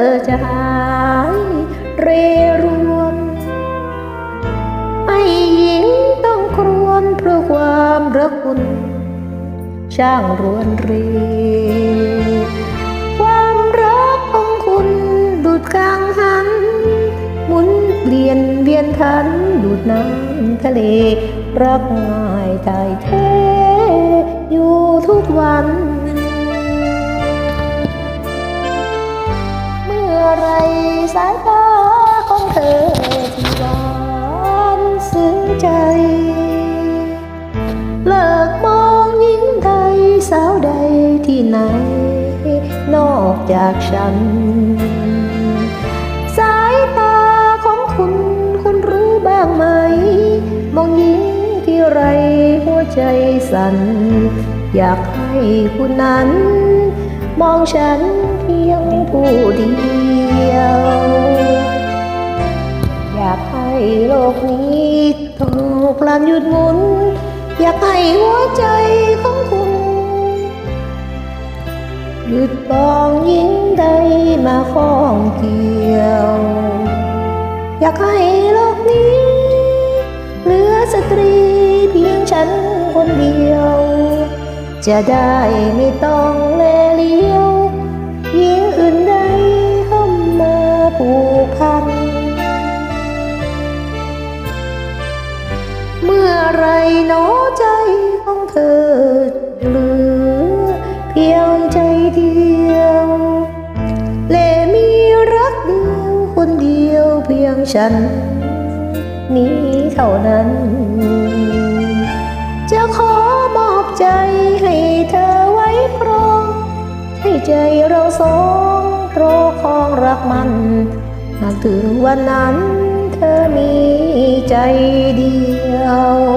เธอจะหายเรรวนให้หญิงต้องครวญเพราะความรักคุณ ช่างรวนเร ความรักของคุณดุดกลางหัน หมุนเปลี่ยนเวียนทันดูดน้ำทะเล รักง่ายตายเทอยู่ทุกวัน ไรสายตาของเธอที่หวานซึ้งใจ เลิกมองหญิงใดสาวใดที่ไหน นอกจากฉัน สายตาของคุณคุณรู้บ้างไหม มองหญิงที่ไรหัวใจสั่น อยากให้คุณนั้น มองฉันเพียงผู้เดียวากให้โลกนี้ต้องพลันหยุดหมุน อยากให้หัวใจของคุณ หยุดปองยิงใดมาข้องเกี่ยว อยากให้โลกนี้ เหลือสตรีเพียงฉันคนเดียว จะได้ไม่ต้องแลเลี้ยวหญิงอื่นใดเข้ามาผูกพัน เมื่อไรหนอใจของเธอเหลือ เพียงใจเดียว เลมีรักเดียวคนเดียวเพียงฉัน นี้เท่านั้น จะขอมอบใจให้เธอไว้ครอง ให้ใจเราสองรอคองรักมันหากถึงวันนั้นเธอมีใจดี ยว